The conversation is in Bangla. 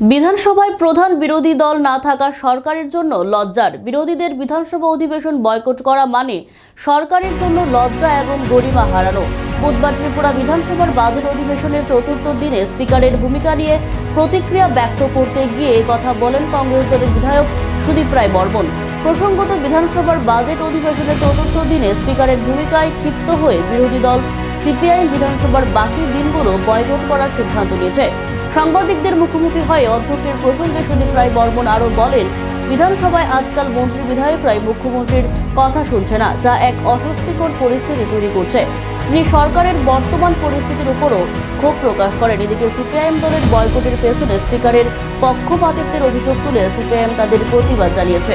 বিধানসভায় প্রধান বিরোধী দল না থাকা সরকারের জন্য লজ্জার। বিরোধীদের বিধানসভা অধিবেশন বয়কট করা মানে সরকারের জন্য লজ্জা এবং গরিমা হারানো। বুধবার ত্রিপুরা বিধানসভার বাজেট অধিবেশনের চতুর্থ দিনে স্পিকারের ভূমিকা নিয়ে প্রতিক্রিয়া ব্যক্ত করতে গিয়ে কথা বলেন কংগ্রেস দলের বিধায়ক সুদীপ রায় বর্মন। প্রসঙ্গত, বিধানসভার বাজেট অধিবেশনের চতুর্থ দিনে স্পিকারের ভূমিকায় ক্ষিপ্ত হয়ে বিরোধী দল সিপিআই বিধানসভার বাকি দিনগুলো বয়কট করার সিদ্ধান্ত নিয়েছে। সাংবাদিকদের মুখোমুখি হয়ে অধ্যক্ষের প্রসঙ্গে সুদীপ রায় বর্মন আরও বলেন, বিধানসভায় আজকাল মন্ত্রী বিধায়করাই মুখ্যমন্ত্রীর কথা শুনছে না, যা এক অস্বস্তিকর পরিস্থিতি তৈরি করছে। তিনি সরকারের বর্তমান পরিস্থিতির উপরও ক্ষোভ প্রকাশ করেন। এদিকে সিপিআইএম দলের বয়কটের পেছনে স্পিকারের পক্ষপাতিত্বের অভিযোগ তুলে সিপিআইএম তাদের প্রতিবাদ জানিয়েছে।